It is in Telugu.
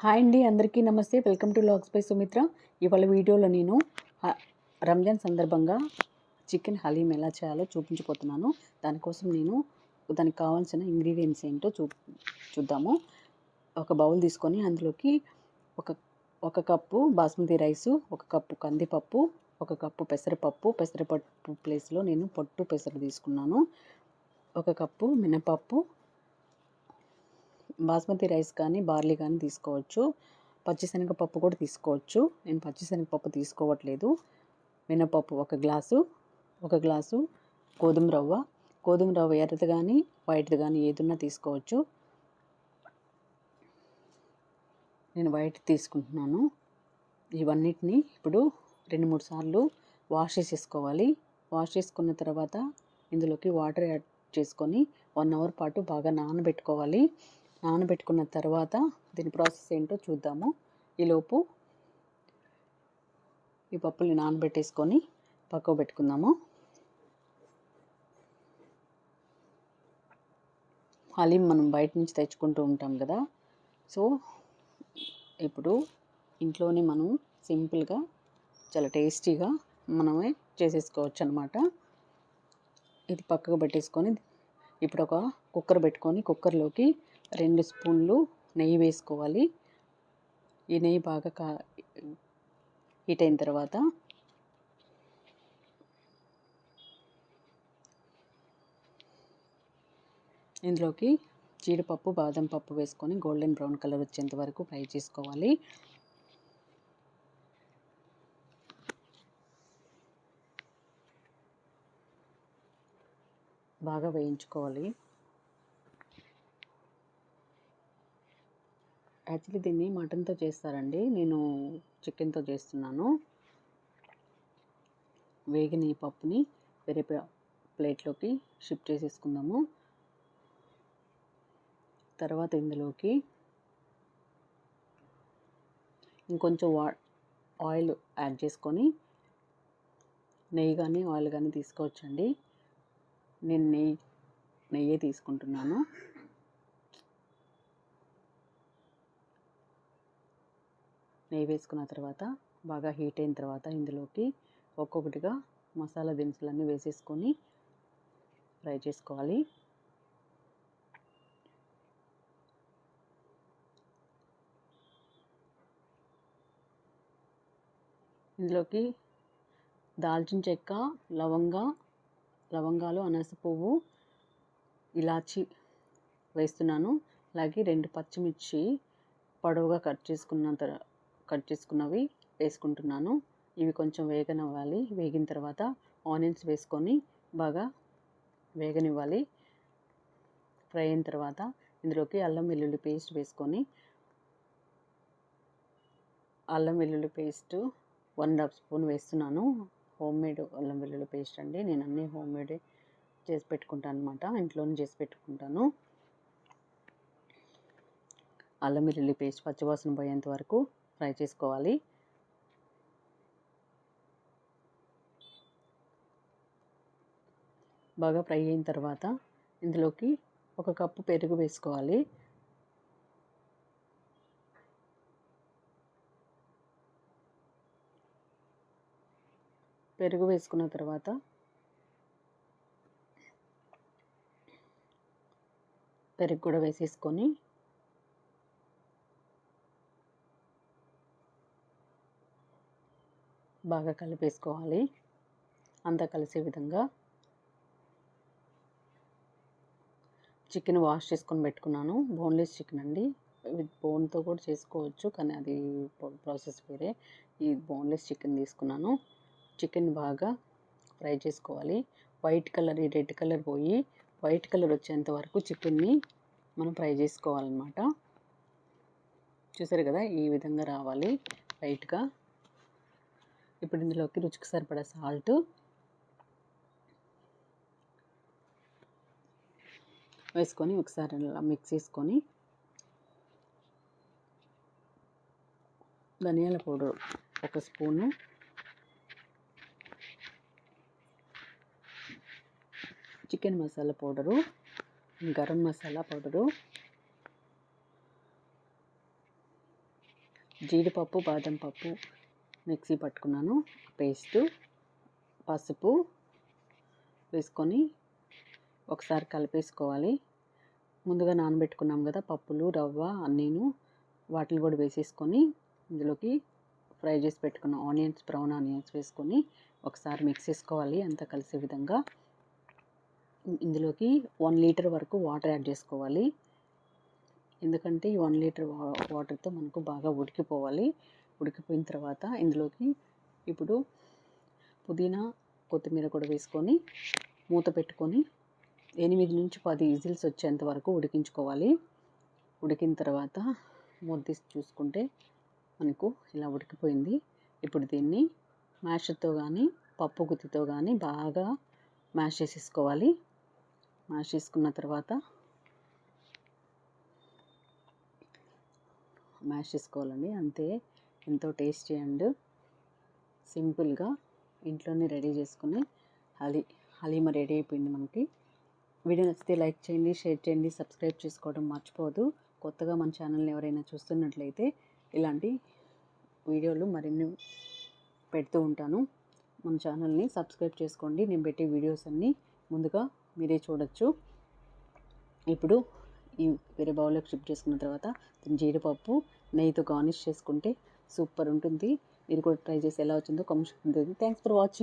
హాయ్ అండి అందరికీ నమస్తే. Welcome to logs by Sumitra. ఇవాళ వీడియోలో నేను రంజాన్ సందర్భంగా చికెన్ హలీం ఎలా చేయాలో చూపించిపోతున్నాను దానికోసం నేను దానికి కావాల్సిన ఇంగ్రీడియంట్స్ ఏంటో చూ చూద్దాము. ఒక బౌల్ తీసుకొని అందులోకి ఒక ఒక కప్పు బాస్మతి రైసు ఒక కప్పు కందిపప్పు ఒక కప్పు పెసరపప్పు పెసరపప్పు ప్లేస్లో నేను పొట్టు పెసర తీసుకున్నాను. ఒక కప్పు మినపప్పు బాస్మతి రైస్ కానీ బార్లీ కానీ తీసుకోవచ్చు. పచ్చిశనగపప్పు కూడా తీసుకోవచ్చు. నేను పచ్చిశనగపప్పు తీసుకోవట్లేదు. మినపప్పు ఒక గ్లాసు ఒక గ్లాసు గోధుమ రవ్వ. గోధుమ రవ్వ ఎర్రది కానీ వైట్ది కానీ ఏదున్నా తీసుకోవచ్చు. నేను వైట్ తీసుకుంటున్నాను. ఇవన్నిటిని ఇప్పుడు రెండు మూడు సార్లు వాష్ చేసేసుకోవాలి. వాష్ చేసుకున్న తర్వాత ఇందులోకి వాటర్ యాడ్ చేసుకొని వన్ అవర్ పాటు బాగా నానబెట్టుకోవాలి. నానబెట్టుకున్న తర్వాత దీని ప్రాసెస్ ఏంటో చూద్దాము. ఈలోపు ఈ పప్పుల్ని నానబెట్టేసుకొని పక్కకు పెట్టుకుందాము హలీం మనం బయట నుంచి తెచ్చుకుంటూ ఉంటాం కదా. సో ఇప్పుడు ఇంట్లోనే మనం సింపుల్గా చాలా టేస్టీగా మనమే చేసేసుకోవచ్చు అనమాట ఇది పక్కకు పెట్టేసుకొని ఇప్పుడు ఒక కుక్కర్ పెట్టుకొని కుక్కర్లోకి రెండు స్పూన్లు నెయ్యి వేసుకోవాలి. ఈ నెయ్యి బాగా కా హీట్ అయిన తర్వాత ఇందులోకి జీడిపప్పు బాదం పప్పు వేసుకొని గోల్డెన్ బ్రౌన్ కలర్ వచ్చేంత వరకు ఫ్రై చేసుకోవాలి. బాగా వేయించుకోవాలి. యాక్చువల్లీ దీన్ని మటన్తో చేస్తారండి. నేను చికెన్తో చేస్తున్నాను. వేగిన ఈ పప్పుని వేరే ప్లేట్లోకి షిఫ్ట్ చేసేసుకుందాము. తర్వాత ఇందులోకి ఇంకొంచెం వా ఆయిల్ యాడ్ చేసుకొని నెయ్యి కానీ ఆయిల్ కానీ తీసుకోవచ్చండి. నేను నెయ్యి నెయ్యే తీసుకుంటున్నాను. నెయ్యి వేసుకున్న తర్వాత బాగా హీట్ అయిన తర్వాత ఇందులోకి ఒక్కొక్కటిగా మసాలా దినుసులన్నీ వేసేసుకొని ఫ్రై చేసుకోవాలి. ఇందులోకి దాల్చిన చెక్క లవంగ లవంగాలు అనస పువ్వు ఇలాచి వేస్తున్నాను. అలాగే రెండు పచ్చిమిర్చి పొడవుగా కట్ చేసుకున్న తర్వాత కట్ చేసుకున్నవి వేసుకుంటున్నాను. ఇవి కొంచెం వేగనివ్వాలి. వేగిన తర్వాత ఆనియన్స్ వేసుకొని బాగా వేగనివ్వాలి. ఫ్రై అయిన తర్వాత ఇందులోకి అల్లం వెల్లుల్లి పేస్ట్ వేసుకొని అల్లం వెల్లుల్లి paste one and half spoon వేస్తున్నాను. హోమ్ మేడ్ అల్లం వెల్లుల్లి పేస్ట్ అండి. నేను అన్నీ హోమ్ మేడ్ చేసి పెట్టుకుంటాను అనమాట ఇంట్లోనే చేసి పెట్టుకుంటాను. అల్లం వెల్లుల్లి పేస్ట్ పచ్చివాసన పోయేంత వరకు ఫ్రై చేసుకోవాలి. బాగా ఫ్రై అయిన తర్వాత ఇందులోకి ఒక కప్పు పెరుగు వేసుకోవాలి. పెరుగు వేసుకున్న తర్వాత పెరుగు కూడా వేసేసుకొని బాగా కలిపేసుకోవాలి. అంతా కలిసే విధంగా చికెన్ వాష్ చేసుకొని పెట్టుకున్నాను. బోన్లెస్ చికెన్ అండి. విత్ బోన్తో కూడా చేసుకోవచ్చు కానీ అది ప్రాసెస్ వేరే. ఈ బోన్లెస్ చికెన్ తీసుకున్నాను. చికెన్ బాగా ఫ్రై చేసుకోవాలి. వైట్ కలర్ ఈ రెడ్ కలర్ పోయి వైట్ కలర్ వచ్చేంత వరకు చికెన్ని మనం ఫ్రై చేసుకోవాలన్నమాట. చూసారు కదా ఈ విధంగా రావాలి. లైట్గా ఇప్పుడు ఇందులోకి రుచికి సరిపడా సాల్ట్. వేసుకొని ఒకసారి అలా మిక్స్ చేసుకొని ధనియాల పౌడర్ ఒక spoon. Chicken masala powder garam masala powder జీడిపప్పు బాదం పప్పు మిక్సీ పట్టుకున్నాను. పేస్టు పసుపు వేసుకొని ఒకసారి కలిపేసుకోవాలి. ముందుగా నానబెట్టుకున్నాం కదా పప్పులు రవ్వ అన్నీను వాటిని కూడా వేసేసుకొని ఇందులోకి ఫ్రై చేసి పెట్టుకున్న ఆనియన్స్ బ్రౌన్ ఆనియన్స్ వేసుకొని ఒకసారి మిక్స్ చేసుకోవాలి. అంతా కలిసే విధంగా ఇందులోకి వన్ లీటర్ వరకు వాటర్ యాడ్ చేసుకోవాలి. ఎందుకంటే ఈ వన్ లీటర్ వాటర్తో మనకు బాగా ఉడికిపోవాలి. ఉడికిపోయిన తర్వాత ఇందులోకి ఇప్పుడు పుదీనా కొత్తిమీర కూడా వేసుకొని మూత పెట్టుకొని ఎనిమిది నుంచి పది విజిల్స్ వచ్చేంత వరకు ఉడికించుకోవాలి. ఉడికిన తర్వాత మూత చూసుకుంటే మనకు ఇలా ఉడికిపోయింది. ఇప్పుడు దీన్ని మ్యాష్తో కానీ పప్పు గుత్తితో కానీ బాగా మ్యాష్ చేసేసుకోవాలి. మ్యాష్ చేసుకున్న తర్వాత మ్యాష్ చేసుకోవాలండి. అంతే. ఎంతో టేస్టీ అండ్ సింపుల్గా ఇంట్లోనే రెడీ చేసుకుని హలీ హలీమా రెడీ అయిపోయింది మనకి. వీడియో నచ్చితే లైక్ చేయండి షేర్ చేయండి సబ్స్క్రైబ్ చేసుకోవడం మర్చిపోదు కొత్తగా మన ఛానల్ని ఎవరైనా చూస్తున్నట్లయితే ఇలాంటి వీడియోలు మరిన్ని పెడుతూ ఉంటాను. మన ఛానల్ని సబ్స్క్రైబ్ చేసుకోండి. నేను పెట్టే వీడియోస్ అన్నీ ముందుగా మీరే చూడొచ్చు. ఇప్పుడు ఈ వేరే బౌల్లోకి షిఫ్ట్ చేసుకున్న తర్వాత జీడిపప్పు నెయ్యితో గార్నిష్ చేసుకుంటే సూపర్ ఉంటుంది. మీరు కూడా ట్రై చేసి ఎలా వచ్చిందో కామెంట్ థ్యాంక్స్ ఫర్ వాచింగ్